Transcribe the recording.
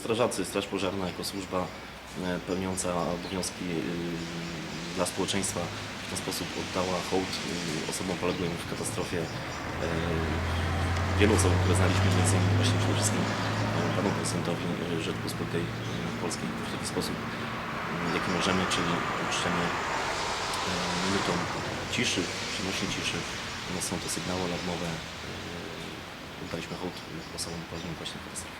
Strażacy, Straż Pożarna jako służba e, pełniąca obowiązki y, dla społeczeństwa w ten sposób oddała hołd y, osobom poległym w katastrofie. E, Wielu osobom, które znaliśmy, między innymi właśnie przede wszystkim e, panu prezydentowi Rzeczpospolitej Polskiej w taki sposób, jaki możemy, czyli uczczenie minutą ciszy, przenośnej ciszy. No, są to sygnały alarmowe. Oddaliśmy hołd osobom poległym właśnie w katastrofie.